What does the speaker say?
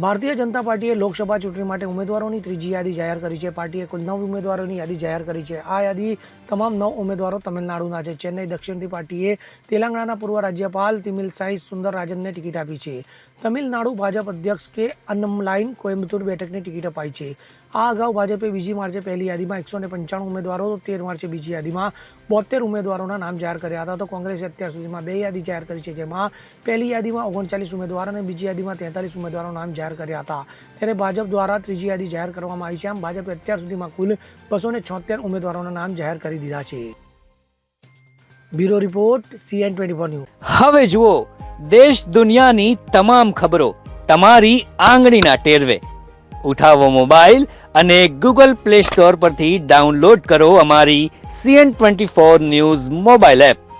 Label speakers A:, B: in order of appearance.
A: ભારતીય જનતા પાર્ટીએ લોકસભા ચૂંટણી માટે ઉમેદવારોની ત્રીજી યાદી જાહેર કરી છે. પાર્ટીએ કુલ નવ ઉમેદવારોની યાદી જાહેર કરી છે. આ યાદી તમામ નવ ઉમેદવારો તમિલનાડુના છે. ચેન્નઈ દક્ષિણથી પાર્ટીએ તેલંગાણાના પૂર્વ રાજ્યપાલ તિમિલ સાઈ સુંદરરાજનને ટિકિટ આપી છે. તમિલનાડુ ભાજપ અધ્યક્ષ કે અન્નમલાઈન કોઇમ્બતુર બેઠકની ટિકિટ અપાઈ છે. આ અગાઉ ભાજપે બીજી માર્ચે પહેલી યાદીમાં એકસો ને પંચાણું ઉમેદવારો, તેર માર્ચે બીજી યાદીમાં બોતેર ઉમેદવારોના નામ જાહેર કર્યા હતા. તો કોંગ્રેસે અત્યાર સુધીમાં બે યાદી જાહેર કરી છે. જેમાં પહેલી યાદીમાં ઓગણચાલીસ ઉમેદવાર અને બીજી યાદીમાં તેતાલીસ ઉમેદવારોના નામ જાહેર કર્યા હતા. ત્યારે ભાજપ દ્વારા ત્રીજી યાદી જાહેર કરવામાં આવી છે. આમ ભાજપે અત્યાર સુધીમાં કુલ બસો ઉમેદવારોના નામ જાહેર કરી દીધા છે. Bureau report, CN twenty four news.
B: હવે જુઓ, દેશ દુનિયાની તમામ ખબરો તમારી આંગળીના ટેરવે. ઉઠાવો મોબાઈલ અને ગૂગલ પ્લે સ્ટોર પરથી ડાઉનલોડ કરો અમારી CN twenty four news mobile app.